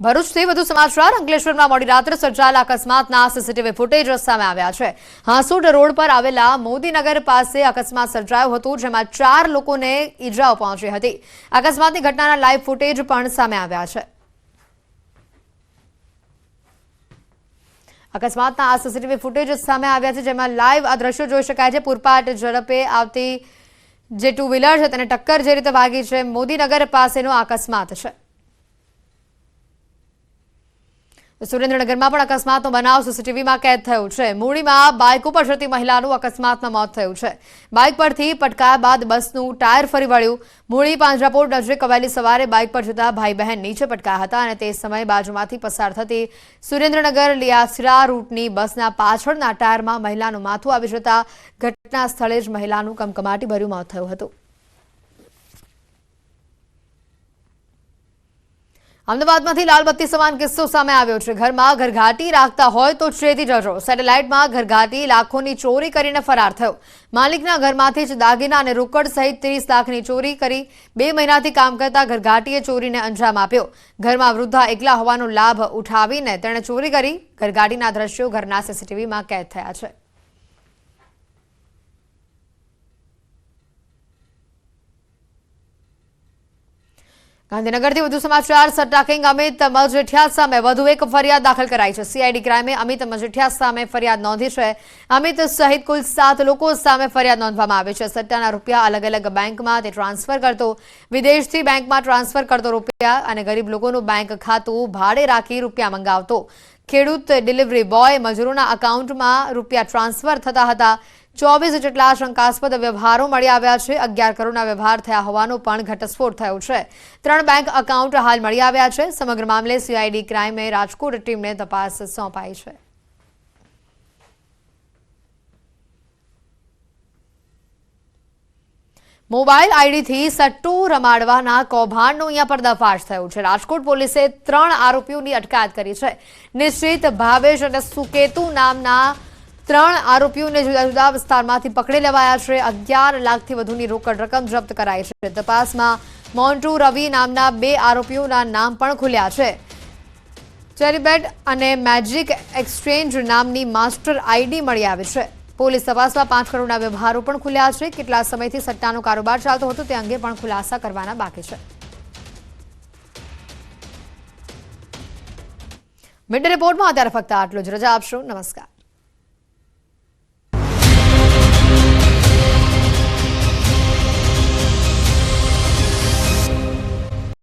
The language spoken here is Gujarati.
ભરૂચથી વધુ સમાચાર. અંકલેશ્વરમાં મોડી રાત્રે સર્જાયેલા અકસ્માતના સીસીટીવી ફૂટેજ સામે આવ્યા છે. હાંસોડ રોડ પર આવેલા મોદીનગર પાસે અકસ્માત સર્જાયો હતો, જેમાં ચાર લોકોને ઈજાઓ પહોંચી હતી. અકસ્માતની ઘટનાના લાઈવ ફૂટેજ પણ સામે આવ્યા છે. અકસ્માતના આ સીસીટીવી ફૂટેજ સામે આવ્યા છે, જેમાં લાઈવ આ દ્રશ્યો જોઈ શકાય છે. પૂરપાટ ઝડપે આવતી જે ટુ વ્હીલર છે, તેને ટક્કર જે રીતે વાગી છે, મોદીનગર પાસેનો અકસ્માત છે. સુરેન્દ્રનગરમાં પણ અકસ્માતનો બનાવ સીસીટીવીમાં કેદ થયો છે. મૂળીમાં બાઇક ઉપર જતી મહિલાનું અકસ્માતમાં મોત થયું છે. બાઇક પરથી પટકાયા બાદ બસનું ટાયર ફરી વળ્યું. મૂળી પાંજરાપોર નજીક વહેલી સવારે બાઇક પર જતા ભાઈ બહેન નીચે પટકાયા હતા અને તે સમયે બાજુમાંથી પસાર થતી સુરેન્દ્રનગર લિયાસરા રૂટની બસના પાછળના ટાયરમાં મહિલાનું માથું આવી જતા ઘટના સ્થળે જ મહિલાનું કમકમાટી ભર્યું મોત થયું હતું. અમદાવાદમાંથી લાલબત્તી સમાન કિસ્સો સામે આવ્યો છે. ઘરમાં ઘરઘાટી રાખતા હોય તો ચેતી જજો. સેટેલાઇટમાં ઘરઘાટી લાખોની ચોરી કરીને ફરાર થયો. માલિકના ઘરમાંથી જ દાગીના અને રોકડ સહિત ત્રીસ લાખની ચોરી કરી બે મહિનાથી કામ કરતા ઘરઘાટીએ ચોરીને અંજામ આપ્યો. ઘરમાં વૃદ્ધા એકલા હોવાનો લાભ ઉઠાવીને તેણે ચોરી કરી. ઘરઘાટીના દ્રશ્યો ઘરના સીસીટીવીમાં કેદ થયા છે. ગાંધીનગરથી વધુ સમાચાર સટ્ટા કિંગ અમિત મજેઠિયા સામે વધુ એક ફરિયાદ દાખલ કરાઈ છે. સીઆઈડી ક્રાઇમે અમિત મજેઠિયા સામે ફરિયાદ નોંધી છે. અમિત સહિત કુલ સાત લોકો સામે ફરિયાદ નોંધવામાં આવી છે. સટ્ટાના રૂપિયા અલગ અલગ બેંકમાં તે ટ્રાન્સફર કરતો, વિદેશથી બેંકમાં ટ્રાન્સફર કરતો રૂપિયા અને ગરીબ લોકોનું બેંક ખાતું ભાડે રાખી રૂપિયા મંગાવતો. ખેડૂત ડિલિવરી બોય મજૂરોના એકાઉન્ટમાં રૂપિયા ટ્રાન્સફર થતા હતા. ચોવીસ જેટલા શંકાસ્પદ વ્યવહારો મળી આવ્યા છે. અગિયાર કરોડના વ્યવહાર થયા હોવાનો પણ ઘટસ્ફોટ થયો છે. ત્રણ બેંક એકાઉન્ટ હાલ મળી આવ્યા છે. સમગ્ર મામલે સીઆઈડી ક્રાઇમે રાજકોટ ટીમને તપાસ સોંપાઈ છે. મોબાઈલ આઈડીથી સટ્ટુ રમાડવાના કૌભાંડનો અહીંયા પર્દાફાશ થયો છે. રાજકોટ પોલીસે ત્રણ આરોપીઓની અટકાયત કરી છે. નિશ્ચિત ભાવેશ અને સુકેતુ નામના ત્રણ આરોપીઓને જુદા જુદા વિસ્તારમાંથી પકડી લેવાયા છે. અગિયાર લાખથી વધુની રોકડ રકમ જપ્ત કરાઈ છે. તપાસમાં મોન્ટુ રવિ નામના બે આરોપીઓના નામ પણ ખુલ્યા છે. ચેરીબેટ અને મેજિક એક્સચેન્જ નામની માસ્ટર આઈડી મળી આવી છે. પોલીસ તપાસમાં પાંચ કરોડના વ્યવહારો પણ ખુલ્યા છે. કેટલા સમયથી સટ્ટાનો કારોબાર ચાલતો હતો તે અંગે પણ ખુલાસા કરવાના બાકી છે. મિડ રિપોર્ટમાં અત્યારે ફક્ત આટલું જ. રજા આપશો. નમસ્કાર.